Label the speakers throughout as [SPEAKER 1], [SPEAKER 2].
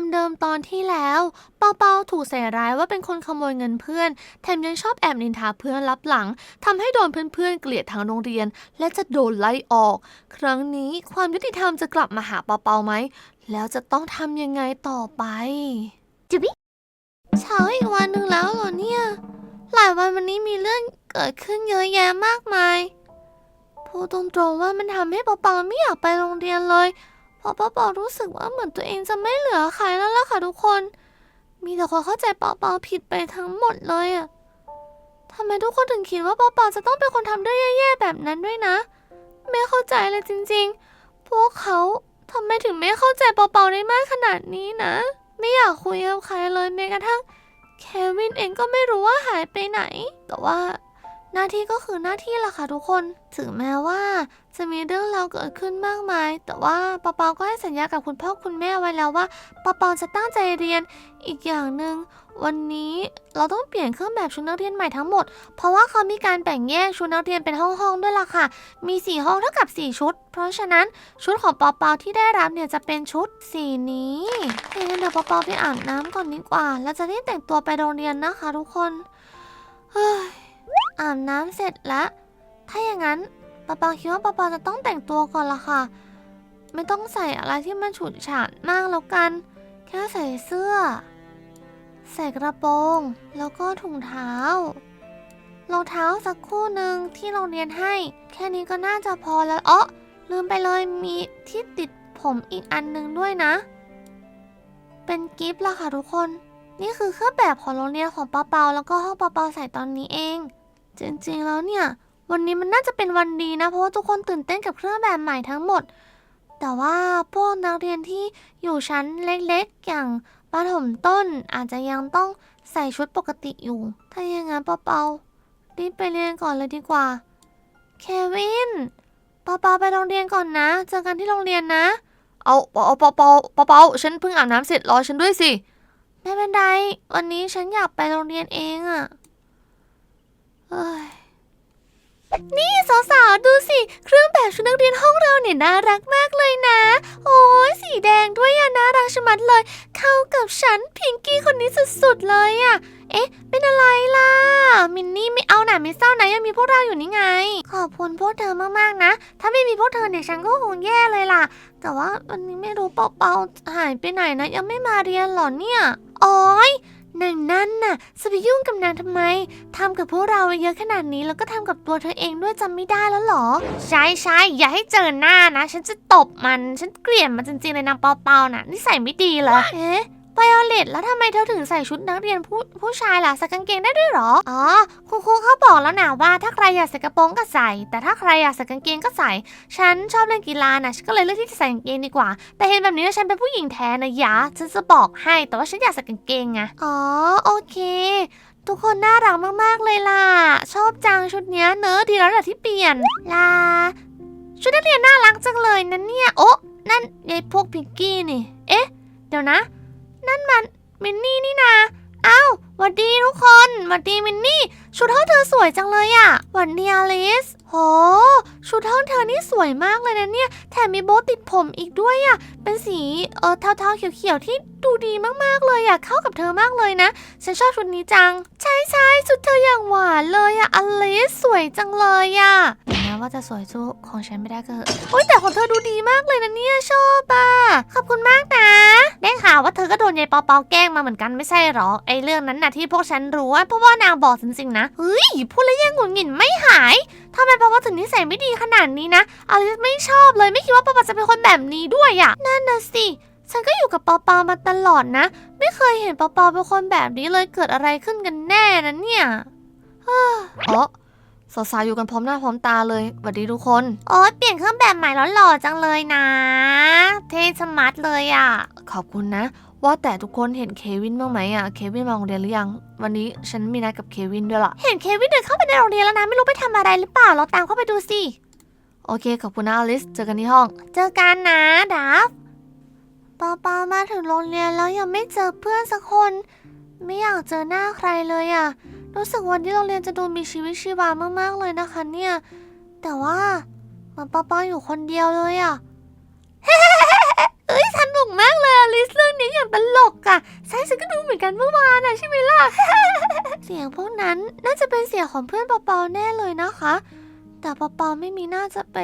[SPEAKER 1] ความเดิมตอนที่แล้วเปาเปาถูกใส่ร้ายว่าเป็นคนขโมยเงินเพื่อน แถมยังชอบแอบนินทาเพื่อนลับหลังทำให้โดนเพื่อนๆเกลียดทั้งโรงเรียน และจะโดนไล่ออก ครั้งนี้ความยุติธรรมจะกลับมาหาเปาเปาไหม แล้วจะต้องทำยังไงต่อไป
[SPEAKER 2] จุบิ
[SPEAKER 1] เช้าอีกวันหนึ่งแล้วเหรอเนี่ย หลายวันวันนี้มีเรื่องเกิดขึ้นเยอะแยะมากมายพูดตรงๆว่ามันทำให้เปาเปาไม่อยากไปโรงเรียนเลยเพราะเปาเปารู้สึกว่าเหมือนตัวเองจะไม่เหลือใครแล้วล่ะค่ะทุกคน มีแต่คนเข้าใจเปาเปาผิดไปทั้งหมดเลยอะทำไมทุกคนถึงคิดว่าเปาเปาจะต้องเป็นคนทำได้แย่ๆแบบนั้นด้วยนะ ไม่เข้าใจเลยจริงๆ พวกเขาทำไมถึงไม่เข้าใจเปาเปาได้มากขนาดนี้นะ ไม่อยากคุยกับใครเลยแม้กระทั่งเควินเองก็ไม่รู้ว่าหายไปไหน แต่ว่าหน้าที่ก็คือหน้าที่ล่ะค่ะทุกคน ถึงแม้ว่า จะมีเรื่องราวเกิดขึ้นมากมาย แต่ว่าปอปอก็ให้สัญญากับคุณพ่อคุณแม่ไว้แล้วว่าปอปอจะตั้งใจเรียน อีกอย่างหนึ่งวันนี้เราต้องเปลี่ยนเครื่องแบบชุดนักเรียนใหม่ทั้งหมด เพราะว่าเขามีการแบ่งแยกชุดนักเรียนเป็นห้องๆด้วยล่ะค่ะ มีสี่ห้องเท่ากับสี่ชุด เพราะฉะนั้นชุดของปอปอที่ได้รับเนี่ยจะเป็นชุดสีนี้เฮ้ยงั้นเดี๋ยวปอปอไปอาบน้ำก่อนดีกว่า แล้วจะได้แต่งตัวไปโรงเรียนนะคะ ทุกคนเฮ้ยอาบน้ำเสร็จแล้วถ้าอย่างนั้น ปอปอคิดว่าปอปอจะต้องแต่งตัวก่อนละค่ะ ไม่ต้องใส่อะไรที่มันฉูดฉาดมากแล้วกัน แค่ใส่เสื้อ ใส่กระโปรง แล้วก็ถุงเท้ารองเท้าสักคู่หนึ่งที่โรงเรียนให้ แค่นี้ก็น่าจะพอแล้วอ๋อลืมไปเลยมีที่ติดผมอีกอันหนึงด้วยนะ เป็นกิฟต์ละค่ะทุกคน นี่คือเครื่องแบบของโรงเรียนของเปาเปาแล้วก็ห้องเปาเปาใส่ตอนนี้เอง จริงๆแล้วเนี่ย วันนี้มันน่าจะเป็นวันดีนะ เพราะว่าทุกคนตื่นเต้นกับเครื่องแบบใหม่ทั้งหมด แต่ว่าพวกนักเรียนที่อยู่ชั้นเล็กๆ อย่างประถมต้นอาจจะยังต้องใส่ชุดปกติอยู่ ถ้าอย่างนั้นเปาเปารีบไปเรียนก่อนเลยดีกว่า เควินเปาเปาไปโรงเรียนก่อนนะ เจอกันที่โรงเรียนนะ เอาเปาเปาเปาเปาเปาฉันเพิ่งอาบน้ำเสร็จรอฉันด้วยสิ ไม่เป็นไร วันนี้ฉันอยากไปโรงเรียนเองอะเอ้ย นี่สาวๆดูสิ เครื่องแบบชุดนักเรียนห้องเราเนี่ยน่ารักมากเลยนะ โอ้ยสีแดงด้วยอะน่ารักชะมัดเลย เข้ากับฉันพิงกี้คนนี้สุดๆเลยอะเอ๊ะ เป็นอะไรล่ะ มินนี่ไม่เอาหน่ะไม่เศร้านะยังมีพวกเราอยู่นี่ไง ขอบคุณพวกเธอมากๆนะ ถ้าไม่มีพวกเธอเนี่ยฉันก็คงแย่เลยล่ะ แต่ว่าวันนี้ไม่รู้เปาๆหายไปไหนนะ ยังไม่มาเรียนหรอเนี่ยอ๋อย นางนั่นน่ะจะไปยุ่งกับนางทำไมทำกับพวกเราเยอะขนาดนี้แล้วก็ทำกับตัวเธอเองด้วยจำไม่ได้แล้วเหรอ ใช่ใช่อย่าให้เจอหน้านะ ฉันจะตบมัน ฉันเกลียดมันจริงๆเลยนางเปาๆน่ะนิสัยไม่ดีเลยเอ๊ะ ไวโอเลตแล้วทำไมเธอถึงใส่ชุดนักเรียนผู้ผู้ชายล่ะใส่กางเกงได้ด้วยเหรอ อ๋อครูครูเขาบอกแล้วนะว่าถ้าใครอยากใส่กระโปรงก็ใส่ แต่ถ้าใครอยากใส่กางเกงก็ใส่ ฉันชอบเล่นกีฬานะฉันก็เลยเลือกที่จะใส่กางเกงดีกว่า แต่เห็นแบบนี้แล้วฉันเป็นผู้หญิงแท้นะยะฉันจะบอกให้แต่ว่าฉันอยากใส่กางเกงไงอ๋อโอเค ทุกคนน่ารักมากๆเลยล่ะ ชอบจังชุดเนี้ยเนอะดีแล้วแหละที่เปลี่ยนลาชุดนักเรียนน่ารักจังเลยนะเนี่ยโอ๊ะนั่นยายพวกพิงกี้นี่ เอ๊ะ เดี๋ยวนะ นั่นมันมินนี่นี่นาอ้าวหวัดดีทุกคนหวัดดีมินนี่ ชุดห้องเธอสวยจังเลยอะหวัดดีอลิสโห ชุดห้องเธอนี่สวยมากเลยนะเนี่ย แถมมีโบติดผมอีกด้วยอะเป็นสีเออเทาๆเขียวๆที่ดูดีมากๆเลยอะเข้ากับเธอมากเลยนะ ฉันชอบชุดนี้จัง ใช่ใช่ชุดเธออย่างหวานเลยอะอลิสสวยจังเลยอะ ว่าจะสวยสู้ของฉันไม่ได้ก็เถอะโอ๊ยแต่ของเธอดูดีมากเลยนะเนี่ยชอบอะขอบคุณมากนะได้ข่าวว่าเธอก็โดนยายเปาเปาแกล้งมาเหมือนกันไม่ใช่หรอไอเรื่องนั้นน่ะที่พวกฉันรู้เพราะว่านางบอกจริงๆนะเฮ้ยพูดแล้วยังหงุดหงิดไม่หายทำไมเปาเปาถึงนิสัยไม่ดีขนาดนี้นะอลิสไม่ชอบเลยไม่คิดว่าปาปาจะเป็นคนแบบนี้ด้วยอะนั่นน่ะสิฉันก็อยู่กับเปาเปามาตลอดนะ ไม่เคยเห็นเปาเปาเป็นคนแบบนี้เลยเกิดอะไรขึ้นกันแน่นะเนี่ยอ๋อ สาวๆอยู่กันพร้อมหน้าพร้อมตาเลยสวัสดีทุกคน โอ้ยเปลี่ยนเครื่องแบบใหม่แล้วหล่อจังเลยนะ เท่สมัร์ทเลยอะ่ะ ขอบคุณนะ ว่าแต่ทุกคนเห็นเควินบ้างไหมอะ เควินมาโรงเรียนหรือยัง วันนี้ฉันมีนัดกับเควินด้วยล่ะ เห็นเควินเดินเข้าไปในโรงเรียนแล้วนะ ไม่รู้ไปทำอะไรหรือเปล่า เราตามเข้าไปดูสิ โอเค ขอบคุณนะอลิส เจอกันที่ห้อง เจอกันนะดับปาปามาถึงโรงเรียนแล้วยังไม่เจอเพื่อนสักคน ไม่อยากเจอหน้าใครเลยอะ รู้สึกวันที่โรงเรียนจะดูมีชีวิตชีวามากๆเลยนะคะเนี่ย แต่ว่ามันปาปาอยู่คนเดียวเลยอะเอ้ยสนุกมากเลยลิสเรื่องนี้อย่างตลกอะใช่ฉันก็ดูเหมือนกันเมื่อวานอะใช่ไหมล่ะ เสียงพวกนั้นน่าจะเป็นเสียงของเพื่อนเปาๆแน่เลยนะคะ แต่เปาๆไม่มีน่าจะไป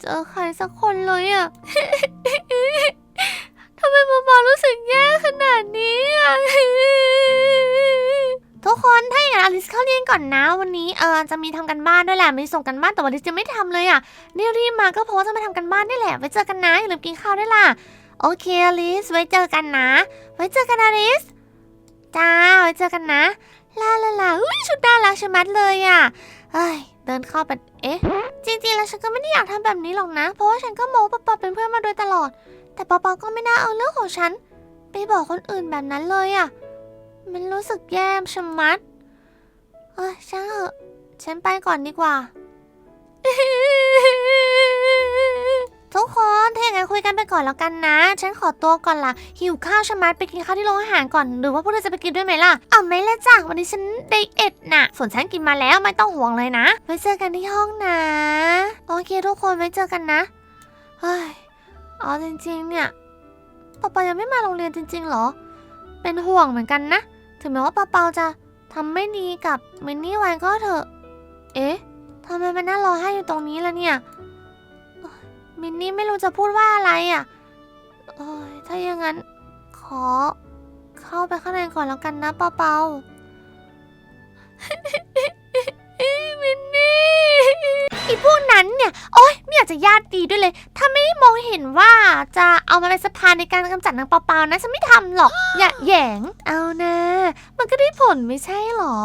[SPEAKER 1] เจอใครสักคนเลยอะทำไมเปาๆรู้สึกแย่ขนาดนี้อะ ทุกคนถ้าอย่างนั้นอลิสเข้าเรียนก่อนนะวันนี้เออจะมีทำกันบ้านด้วยแหละมีส่งกันบ้านแต่วันนี้จะไม่ทำเลยอะนี่รีบมาก็เพราะว่าจะมาทำกันบ้านนี่แหละไว้เจอกันนะอย่าลืมกินข้าวด้วยล่ะโอเคอลิสไว้เจอกันนะ ไว้เจอกันอลิสจ้าไว้เจอกันนะลาลาลาอุ้ยชุดน่ารักชะมัดเลยอะ่ะเฮ้ยเดินเข้าไปเอ๊ะ จริงๆแล้วฉันก็ไม่ได้อยากทำแบบนี้หรอกนะ เพราะว่าฉันก็โม้ปอปอเป็นเพื่อนมาโดยตลอด แต่ปอปอก็ไม่น่าเอาเรื่องของฉัน ไปบอกคนอื่นแบบนั้นเลยอะ่ะ มันรู้สึกแย่ชะมัด เอ้ยช่างเถอะ ฉันไปก่อนดีกว่า ทุกคนถ้าอย่างนั้นคุยกันไปก่อนแล้วกันนะ ฉันขอตัวก่อนละหิวข้าวชะมัดไปกินข้าวที่โรงอาหารก่อน หรือว่าพวกเธอจะไปกินด้วยไหมล่ะเอาไม่ละจ้ะวันนี้ฉันไดเอทน่ะ ส่วนฉันกินมาแล้วไม่ต้องห่วงเลยนะ ไว้เจอกันที่ห้องนะ โอเคทุกคนไว้เจอกันนะ เฮ้ยเอาจริงๆเนี่ยปอปายังไม่มาโรงเรียนจริงๆหรอ เป็นห่วงเหมือนกันนะ ถึงแม้ว่าปาเปาจะทำไม่ดีกับมินนี่ไว้ก็เถอะ เอ๊ะทำไมมันน่ารอให้อยู่ตรงนี้ล่ะเนี่ยมินนี่ไม่รู้จะพูดว่าอะไรอะอถ้าอย่างนั้นขอเข้าไปข้างในก่อนแล้วกันนะเปาเปา พวกนั้นเนี่ยโอ๊ยไม่อยากจะญาติดีด้วยเลย ถ้าไม่มองเห็นว่าจะเอามาเป็นสะพานในการกำจัดนางเปาเปานะฉันไม่ทำหรอก อย่าแหยงเอานะ มันก็ได้ผลไม่ใช่หรอ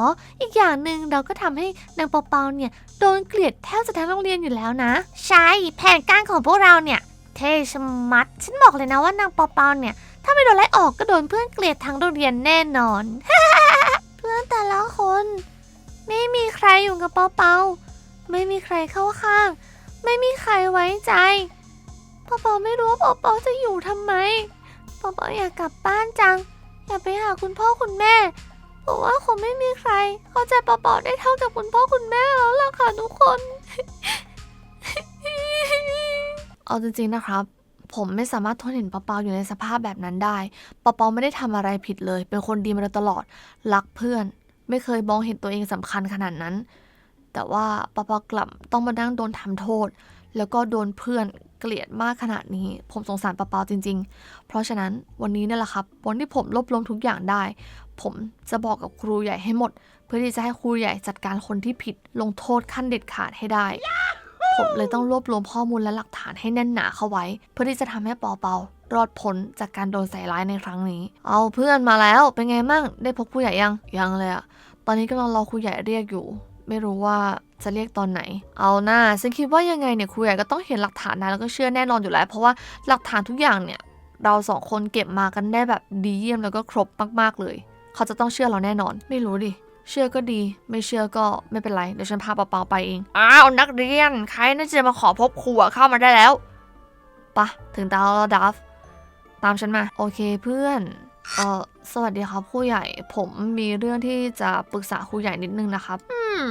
[SPEAKER 1] อีกอย่างหนึ่งเราก็ทำให้นางเปาเปาเนี่ยโดนเกลียดแทบจะทั้งโรงเรียนอยู่แล้วนะ ใช่แผนการของพวกเราเนี่ยเท่ชะมัด ฉันบอกเลยนะว่านางเปาเปาเนี่ย ถ้าไม่โดนไล่ออกก็โดนเพื่อนเกลียดทั้งโรงเรียนแน่นอน เพื่อนแต่ละคน ไม่มีใครอยู่กับเปาเปา ไม่มีใครเข้าข้าง ไม่มีใครไว้ใจปาเปาไม่รู้ว่าปาเปาจะอยู่ทำไมปาเปาอยากกลับบ้านจัง อยากไปหาคุณพ่อคุณแม่เพราะว่าคงไม่มีใคร เข้าใจปาเปาได้เท่ากับคุณพ่อคุณแม่แล้วล่ะค่ะทุกคนเอาจริงๆนะครับ ผมไม่สามารถทนเห็นปอปออยู่ในสภาพแบบนั้นได้ปอปอไม่ได้ทำอะไรผิดเลย เป็นคนดีมาตลอด รักเพื่อน ไม่เคยมองเห็นตัวเองสำคัญขนาดนั้น แต่ว่าปอปอกลับต้องมานั่งโดนทำโทษ แล้วก็โดนเพื่อนเกลียดมากขนาดนี้ ผมสงสารปอปอจริง ๆ เพราะฉะนั้นวันนี้เนี่ยแหละครับวันที่ผมรวบรวมทุกอย่างได้ ผมจะบอกกับครูใหญ่ให้หมด เพื่อที่จะให้ครูใหญ่จัดการคนที่ผิดลงโทษขั้นเด็ดขาดให้ได้ ผมเลยต้องรวบรวมข้อมูลและหลักฐานให้แน่นหนาเข้าไว้ เพื่อที่จะทำให้ปอเปารอดพ้นจากการโดนใส่ร้ายในครั้งนี้ เอาเพื่อนมาแล้ว เป็นไงมั่ง ได้พบครูใหญ่ยัง ยังเลยอะตอนนี้กำลังรอครูใหญ่เรียกอยู่ ไม่รู้ว่าจะเรียกตอนไหน เอาหน้าฉันคิดว่ายังไงเนี่ยครูใหญ่ก็ต้องเห็นหลักฐานนะแล้วก็เชื่อแน่นอนอยู่แล้ว เพราะว่าหลักฐานทุกอย่างเนี่ยเราสองคนเก็บมากันได้แบบดีเยี่ยมแล้วก็ครบมากๆเลย เขาจะต้องเชื่อเราแน่นอน ไม่รู้ดิ เชื่อก็ดี ไม่เชื่อก็ไม่เป็นไร เดี๋ยวฉันพาเปาๆไปเอง อ้าวนักเรียน ใครน่าจะมาขอพบครูอะเข้ามาได้แล้วปะถึงตาแล้วดัฟตามฉันมา โอเคเพื่อน เออสวัสดีครับครูใหญ่ ผมมีเรื่องที่จะปรึกษาครูใหญ่นิดนึงนะครับ อืม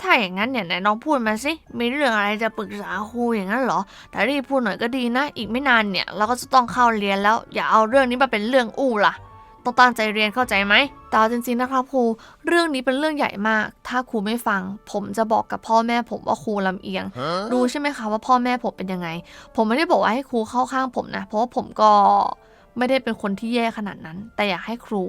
[SPEAKER 1] ถ้าอย่างนั้นเนี่ยไหนน้องพูดมาสิ มีเรื่องอะไรจะปรึกษาครูอย่างนั้นเหรอ แต่รีบพูดหน่อยก็ดีนะ อีกไม่นานเนี่ย เราก็จะต้องเข้าเรียนแล้ว อย่าเอาเรื่องนี้มาเป็นเรื่องอู้ล่ะ ต้องตั้งใจเรียนเข้าใจไหมแต่เอาจริงๆนะครับครู เรื่องนี้เป็นเรื่องใหญ่มาก ถ้าครูไม่ฟัง ผมจะบอกกับพ่อแม่ผมว่าครูลำเอียง รู้ใช่ไหมคะว่าพ่อแม่ผมเป็นยังไง ผมไม่ได้บอกว่าให้ครูเข้าข้างผมนะ เพราะว่าผมก็ ไม่ได้เป็นคนที่แย่ขนาดนั้น แต่อยากให้ครู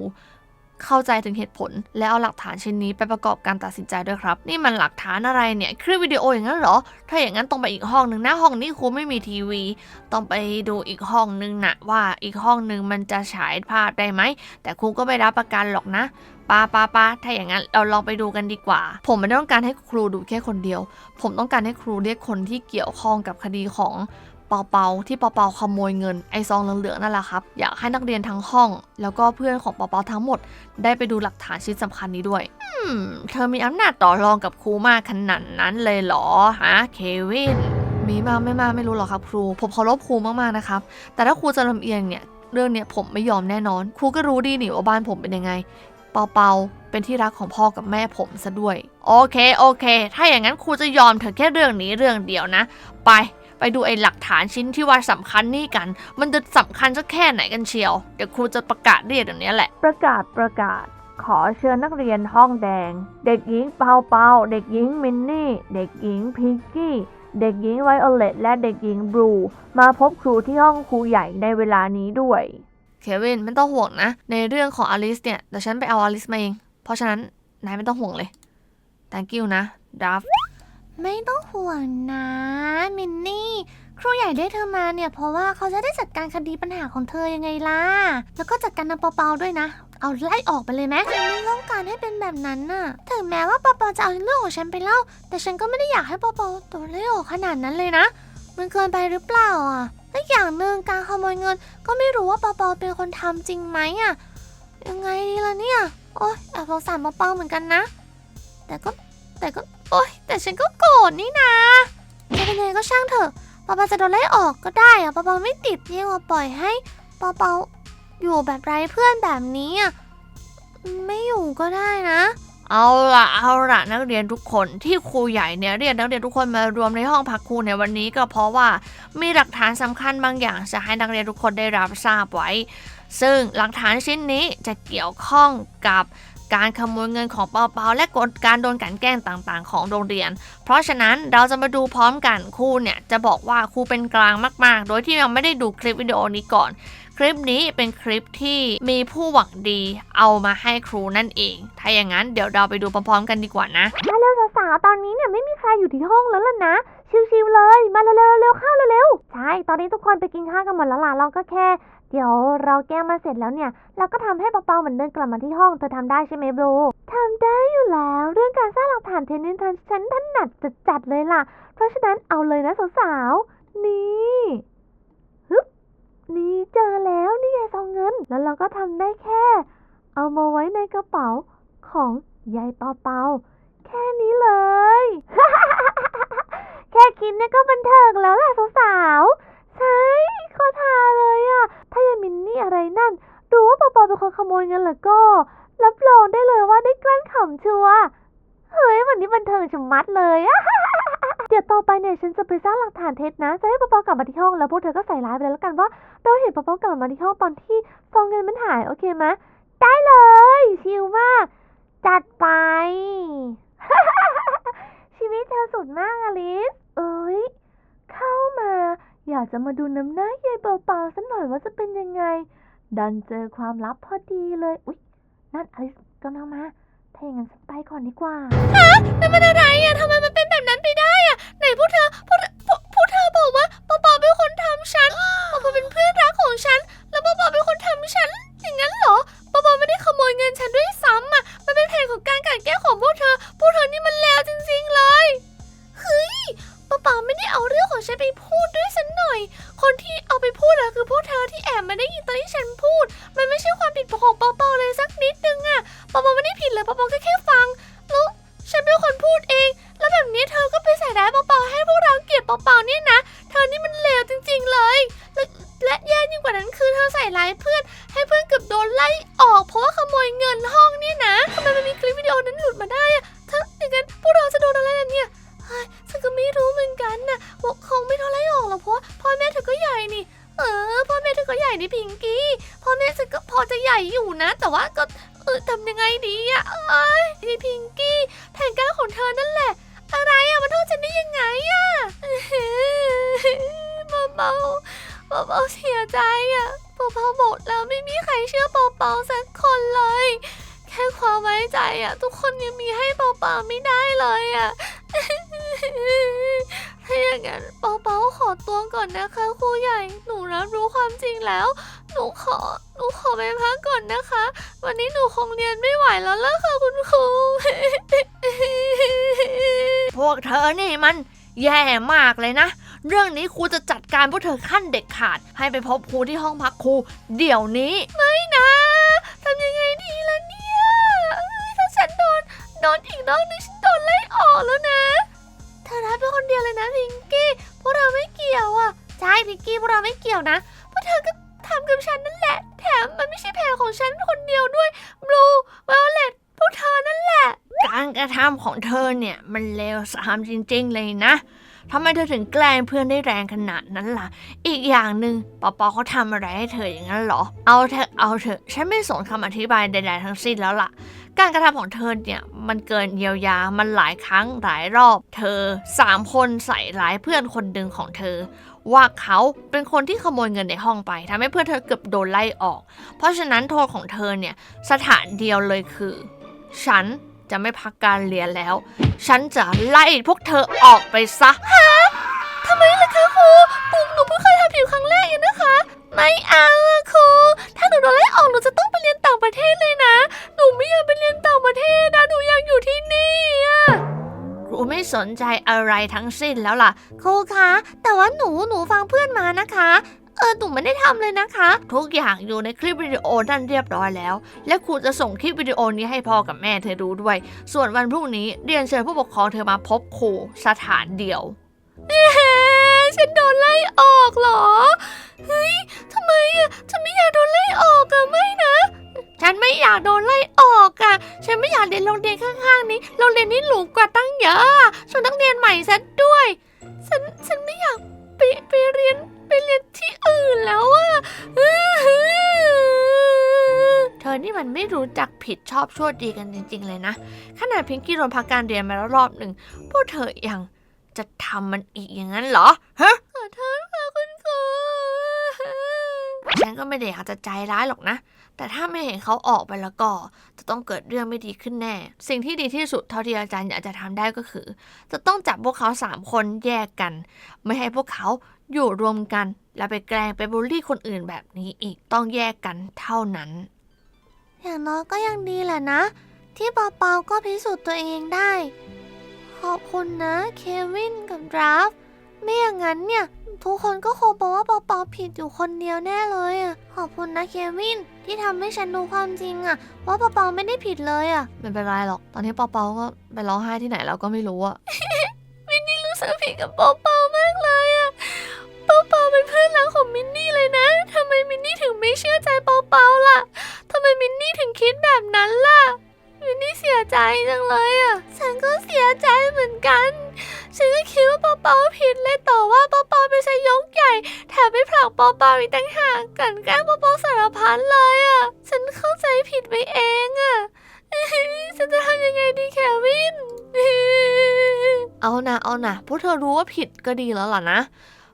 [SPEAKER 1] เข้าใจถึงเหตุผล และเอาหลักฐานชิ้นนี้ไปประกอบการตัดสินใจด้วยครับ นี่มันหลักฐานอะไรเนี่ยคลิปวิดีโออย่างนั้นเหรอ ถ้าอย่างนั้นต้องไปอีกห้องหนึ่งนะห้องนี้ครูไม่มีทีวี ต้องไปดูอีกห้องหนึ่งนะว่าอีกห้องหนึ่งมันจะฉายภาพได้ไหมแต่ครูก็ไม่รับประกันหรอกนะป้าป้าป้าถ้าอย่างนั้นเราลองไปดูกันดีกว่า ผมไม่ต้องการให้ครูดูแค่คนเดียว ผมต้องการให้ครูเรียกคนที่เกี่ยวข้องกับคดีของ เปาเปาที่เปาเปาขโมยเงินไอซองเหลืองๆนั่นแหละครับอยากให้นักเรียนทั้งห้อง แล้วก็เพื่อนของเปาเปาทั้งหมด ได้ไปดูหลักฐานชิ้นสำคัญนี้ด้วยอืมเธอมีอำนาจต่อรองกับครูมากขนาดนั้นเลยเหรอฮะเควิน มีมาไม่มาไม่รู้หรอกครับครู ผมเคารพครูมากๆนะครับ แต่ถ้าครูจะลำเอียงเนี่ยเรื่องเนี้ยผมไม่ยอมแน่นอน ครูก็รู้ดีนี่ว่าบ้านผมเป็นยังไง เปาเปาเป็นที่รักของพ่อกับแม่ผมซะด้วย โอเคโอเค ถ้าอย่างนั้นครูจะยอมเธอแค่เรื่องนี้เรื่องเดียวนะ ไป
[SPEAKER 2] ไปดูไอ้หลักฐานชิ้นที่ว่าสำคัญนี่กัน มันจะสำคัญสักแค่ไหนกันเชียว เดี๋ยวครูจะประกาศเรียกเดี๋ยวนี้แหละ
[SPEAKER 3] ประกาศประกาศ ขอเชิญนักเรียนห้องแดง เด็กหญิงเปาเปา เด็กหญิงมินนี่ เด็กหญิงพิงกี้ เด็กหญิงไวโอเลตและเด็กหญิงบลู มาพบครูที่ห้องครูใหญ่ในเวลานี้ด้วย
[SPEAKER 2] เควินไม่ต้องห่วงนะ ในเรื่องของอลิสเนี่ยเดี๋ยวฉันไปเอาอลิสมาเอง เพราะฉะนั้นนายไม่ต้องห่วงเลย thank you นะดัฟ
[SPEAKER 1] ไม่ต้องห่วงนะ มินนี่ ครูใหญ่ได้เธอมาเนี่ยเพราะว่าเขาจะได้จัดการคดีปัญหาของเธอยังไงล่ะ แล้วก็จัดการนางเปาๆด้วยนะ เอาไล่ออกไปเลยไหมฉันไม่ต้องการให้เป็นแบบนั้นน่ะ ถึงแม้ว่าเปาๆจะเอาเรื่องของฉันไปเล่า แต่ฉันก็ไม่ได้อยากให้เปาๆโดนไล่ออกขนาดนั้นเลยนะ มันเกินไปหรือเปล่าอะและอย่างหนึ่งการขโมยเงิน ก็ไม่รู้ว่าเปาๆเป็นคนทำจริงไหมอะ ยังไงดีล่ะเนี่ย โอ๊ยแอบสงสารเปาๆเหมือนกันนะ แต่ก็ แต่ก็โอ๊ยแต่ฉันก็โกรธนี่นะจะเป็นยังไงก็ช่างเถอะปอปาจะโดนไล่ออกก็ได้อะปอปาไม่ติดยิ่งกว่าปล่อยให้ปอปาอยู่แบบไร้เพื่อนแบบนี้อะไม่อยู่ก็ได้นะ
[SPEAKER 2] เอาละเอาละนักเรียนทุกคนที่ครูใหญ่เนี่ยเรียกนักเรียนทุกคนมารวมในห้องพักครูในวันนี้ก็เพราะว่ามีหลักฐานสำคัญบางอย่างจะให้นักเรียนทุกคนได้รับทราบไว้ ซึ่งหลักฐานชิ้นนี้จะเกี่ยวข้องกับ การขโมยเงินของเปาเปาและกฎการโดนกันแกล้งต่างๆ ของโรงเรียน เพราะฉะนั้นเราจะมาดูพร้อมกันครูเนี่ยจะบอกว่าครูเป็นกลางมากๆ โดยที่ยังไม่ได้ดูคลิปวิดีโอนี้ก่อน คลิปนี้เป็นคลิปที่มีผู้หวังดีเอามาให้ครูนั่นเอง ถ้าอย่างนั้นเดี๋ยวเราไปดูพร้อมๆกันดีกว่านะ
[SPEAKER 3] มาเร็วสาวๆตอนนี้เนี่ยไม่มีใครอยู่ที่ห้องแล้วล่ะนะชิวๆเลย มาเร็วๆเร็วๆเข้าเร็วๆใช่ ตอนนี้ทุกคนไปกินข้าวกันหมดแล้วล่ะเราก็แค่ เดี๋ยวเราแก้มาเสร็จแล้วเนี่ย เราก็ทำให้เปาๆเหมือนเดินกลับมาที่ห้องเธอทำได้ใช่ไหมบลูทำได้อยู่แล้ว เรื่องการสร้างหลักฐานเทนนิสทันฉันถนัดจัดๆเลยล่ะ เพราะฉะนั้นเอาเลยนะสาวๆนี่ฮึบนี่เจอแล้วนี่ไงซองเงิน แล้วเราก็ทำได้แค่ เอามาไว้ในกระเป๋าของยายเปาๆแค่นี้เลย แค่คิดเนี่ยก็บันเทิงแล้วล่ะสาวๆใช่ ขอทาเลยอะถ้ายายมินนี่อะไรนั่น รู้ว่าเปาๆเป็นคนขโมยเงินแล้วก็ รับรองได้เลยว่าได้กลั้นขำชัวร์เฮ้ยวันนี้บันเทิงชะมัดเลยอะเดี๋ยวต่อไปเนี่ยฉันจะไปสร้างหลักฐานเท็จนะ จะให้เปาๆกลับมาที่ห้องแล้วพวกเธอก็ใส่ร้ายไปเลยแล้วกันว่า เราเห็นเปาๆกลับมาที่ห้องตอนที่ซองเงินมันหายโอเคไหมได้เลย ชิลมาก จัดไป ชีวิตเธอสุดมากอลิส เอ้ย เข้ามา อยากจะมาดูน้ำหน้ายายเปล่าๆสักหน่อยว่าจะเป็นยังไง ดันเจอความลับพอดีเลย อุ๊ย นั่นอลิสกำลังมา ถ้าอย่างนั้นฉันไปก่อนดีกว่า
[SPEAKER 1] นั่นมันอะไรอะทำไมมันเป็นแบบนั้นไปได้อะไหนพวกเธอพวกเธอพวกพวกเธอบอกว่าปอปอเป็นคนทำฉันปอปอเป็นเพื่อนรักของฉัน แล้วปอปอเป็นคนทำฉัน อย่างนั้นเหรอปอปอไม่ได้ขโมยเงินฉันด้วยซ้ำอะมันเป็นแผนของการกลั่นแกล้งของพวกเธอ พวกเธอนี่มันเลวจริงๆเลย เฮ้ยปอปอไม่ได้เอาเรื่องของฉันไปพูด น่อย คนที่เอาไปพูดอะคือพวกเธอที่แอบมาได้ยินตอนที่ฉันพูด มันไม่ใช่ความผิดของปอปอเลยสักนิดนึงอะปอปอไม่ได้ผิดเลยปอปอก็แค่ฟัง แล้วฉันเป็นคนพูดเอง แล้วแบบนี้เธอก็ไปใส่ร้ายเปาๆให้พวกเราเกลียดเปาๆเนี่ยนะ เธอนี่มันเลวจริง ๆเลย และแย่ยิ่งกว่านั้นคือเธอใส่ร้ายเพื่อน ญ่นี่พิงกี้พ่อแม่ฉันก็พอจะใหญ่อยู่นะ แต่ว่าก็เออทำยังไงดีอะเอ้ยนี่พิงกี้แผนการของเธอนั่นแหละ อะไรอะมาโทษฉันได้ยังไงอะเบาเบาเบาเสียใจอะเบาๆหมดแล้วไม่มีใครเชื่อเบาๆสักคนเลย แค่ความไว้ใจอะทุกคนยังมีให้เบาๆไม่ได้เลยอะ ถ้าอย่างนั้นเบาๆขอตัวก่อนนะคะครูใหญ่ หนูรับรู้ความจริงแล้ว หนูขอ หนูขอไปพักก่อนนะคะ วันนี้หนูคงเรียนไม่ไหวแล้วล่ะค่ะคุณครู
[SPEAKER 2] พวกเธอนี่มันแย่มากเลยนะ เรื่องนี้ครูจะจัดการพวกเธอขั้นเด็ดขาด ให้ไปพบครูที่ห้องพักครู เดี๋ยวนี้
[SPEAKER 1] ไม่นะทำยังไงดีล่ะเนี่ยเอ้ยถ้าฉันโดน โดนอีกรอบนึงฉันโดนไล่ออกแล้วนะ เป็นคนเดียวเลยนะพิงกี้พวกเราไม่เกี่ยวอะใช่พิงกี้พวกเราไม่เกี่ยวนะพวกเธอก็ทำกับฉันนั่นแหละ แถมมันไม่ใช่แผนของฉันคนเดียวด้วยบลูไวโอเลตพวกเธอนั่นแหละ
[SPEAKER 2] การกระทำของเธอเนี่ยมันเลวทรามจริง ๆ เลยนะ ทำไมเธอถึงแกล้งเพื่อนได้แรงขนาดนั้นล่ะ อีกอย่างหนึ่งปอปอเขาทำอะไรให้เธออย่างนั้นเหรอ เอาเถอะเอาเถอะฉันไม่สนคำอธิบายใดๆทั้งสิ้นแล้วล่ะ การกระทำของเธอเนี่ยมันเกินเยียวยา มันหลายครั้งหลายรอบ เธอสามคนใส่ร้ายเพื่อนคนหนึ่งของเธอ ว่าเขาเป็นคนที่ขโมยเงินในห้องไปทำให้เพื่อนเธอเกือบโดนไล่ออก เพราะฉะนั้นโทษของเธอเนี่ยสถานเดียวเลยคือ ฉัน จะไม่พักการเรียนแล้ว ฉันจะไล่พวกเธอออกไปซะ
[SPEAKER 1] ทำไมล่ะคะครูปุ่มหนูเพิ่งเคยทำผิวครั้งแรกเองนะคะ ไม่เอาอะครู ถ้าหนูโดนไล่ออกหนูจะต้องไปเรียนต่างประเทศเลยนะ หนูไม่อยากไปเรียนต่างประเทศนะหนูอยากอยู่ที่นี่อะ
[SPEAKER 2] ครูไม่สนใจอะไรทั้งสิ้นแล้วล่ะ
[SPEAKER 1] ครูคะ แต่ว่าหนูหนูฟังเพื่อนมานะคะ เออหนูไม่ได้ทำเลยนะคะ
[SPEAKER 2] ทุกอย่างอยู่ในคลิปวิดีโอนั่นเรียบร้อยแล้ว และครูจะส่งคลิปวิดีโอนี้ให้พ่อกับแม่เธอดูด้วย ส่วนวันพรุ่งนี้เรียนเชิญผู้ปกครองเธอมาพบครูสถานเดียว
[SPEAKER 1] เอ๊ะฉันโดนไล่ออกเหรอ เฮ้ยทำไมอะฉันไม่อยากโดนไล่ออกอะไม่นะ
[SPEAKER 2] ฉันไม่อยากโดนไล่ออกอะฉันไม่อยากเรียนโรงเรียนข้างๆนี้ โรงเรียนนี้หรูกว่าตั้งเยอะอะส่วนนักเรียนใหม่ซะด้วย
[SPEAKER 1] ฉัน ฉันไม่อยาก ไปไปเรียนไปเรียนที่อื่นแล้วอะ
[SPEAKER 2] เธอนี่มันไม่รู้จักผิดชอบชั่วดีกันจริง ๆ เลยนะ ขนาดพิงกี้โดนพักการเรียนมาแล้วรอบหนึ่งพวกเธอยังจะทำมันอีกอย่างนั้นเหรอ ฮะ
[SPEAKER 1] ขอโทษค่ะคุณครู
[SPEAKER 2] ฉันก็ไม่ได้อยากจะใจร้ายหรอกนะ แต่ถ้าไม่เห็นเขาออกไปแล้วก็ จะต้องเกิดเรื่องไม่ดีขึ้นแน่ สิ่งที่ดีที่สุดเท่าที่อาจารย์อยากจะทำได้ก็คือ จะต้องจับพวกเขาสามคนแยกกัน ไม่ให้พวกเขาอยู่รวมกัน แล้วไปแกล้งไปบูลลี่คนอื่นแบบนี้อีกต้องแยกกันเท่านั้น
[SPEAKER 1] อย่างน้อยก็ยังดีแหละนะ ที่เปาๆก็พิสูจน์ตัวเองได้ ขอบคุณนะเควินกับดราฟ ไม่อย่างนั้นเนี่ย ทุกคนก็คงบอกว่าเปาๆผิดอยู่คนเดียวแน่เลยอะขอบคุณนะเควินที่ทำให้ฉันรู้ความจริงอะว่าเปาๆไม่ได้ผิดเลยอะ
[SPEAKER 2] ไม่เป็นไรหรอก ตอนนี้เปาเปาก็ไปร้องไห้ที่ไหนแล้วก็ไม่รู้อะ
[SPEAKER 1] มินนี่รู้สึกผิดกับเปาเปามากเลยอะเปาเปาเป็นเพื่อนรักของมินนี่เลยนะทำไมมินนี่ถึงไม่เชื่อใจเปาเปาล่ะทำไมมินนี่ถึงคิดแบบนั้นล่ะ มินนี่เสียใจจังเลยอะฉันก็เสียใจเหมือนกัน ฉันก็คิดว่าเปาเปาผิดเลยต่อว่าเปาเปาเป็นชายยกใหญ่ แถมไปผลักเปาเปาอีกต่างหากกลันแกล้งเปาเปาสารพัดเลยอะฉันเข้าใจผิดไปเองอะฉันจะทำยังไงดีแควิน
[SPEAKER 2] เอานะเอานะพวกเธอรู้ว่าผิดก็ดีแล้วล่ะนะ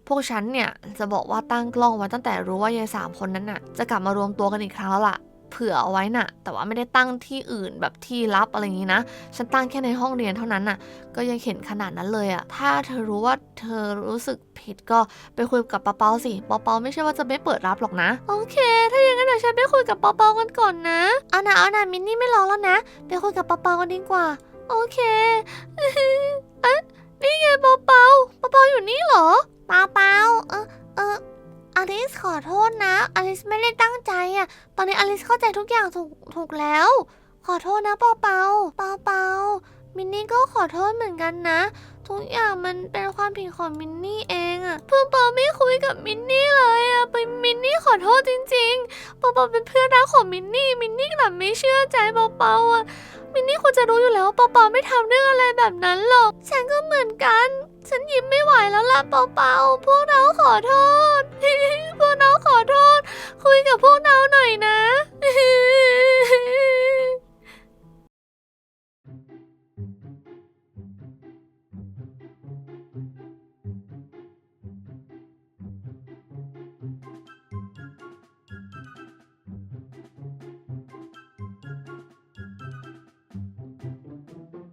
[SPEAKER 2] พวกฉันเนี่ยจะบอกว่าตั้งกล้องไว้ตั้งแต่รู้ว่ายายสามคนนั้นน่ะ จะกลับมารวมตัวกันอีกครั้งแล้วล่ะ เผื่อเอาไว้น่ะ แต่ว่าไม่ได้ตั้งที่อื่นแบบที่ลับอะไรอย่างนี้นะ ฉันตั้งแค่ในห้องเรียนเท่านั้นน่ะ ก็ยังเห็นขนาดนั้นเลยอะถ้าเธอรู้ว่าเธอรู้สึกผิดก็ไปคุยกับปาเปาสิปาเปาไม่ใช่ว่าจะไม่เปิดรับหรอกนะ
[SPEAKER 1] โอเค ถ้าอย่างนั้นเดี๋ยวฉันไปคุยกับปาเปากันก่อนนะ เอานะเอานะมินนี่ไม่รอแล้วนะ ไปคุยกับปาเปากันดีกว่า โอเคเอ๊ะนี่ไงเปาเปาเปาเปาอยู่นี่เหรอเปาเปาเออเออ อลิสขอโทษนะ อลิสไม่ได้ตั้งใจอะตอนนี้อลิสเข้าใจทุกอย่างถูกถูกแล้ว ขอโทษนะเปาเปาเปาเปามินนี่ก็ขอโทษเหมือนกันนะ ทุกอย่างมันเป็นความผิดของมินนี่เองอะเพื่อนเปาไม่คุยกับมินนี่เลยอะเป็นมินนี่ขอโทษจริงๆเปาเปาเป็นเพื่อนรักของมินนี่ มินนี่กลับไม่เชื่อใจเปาเปาอะ มินนี่ควรจะรู้อยู่แล้วปอปอไม่ทำเรื่องอะไรแบบนั้นหรอก ฉันก็เหมือนกัน ฉันยิ้มไม่ไหวแล้วล่ะเปาเปาพวกเราขอโทษ พวกเราขอโทษ คุยกับพวกเราหน่อยนะ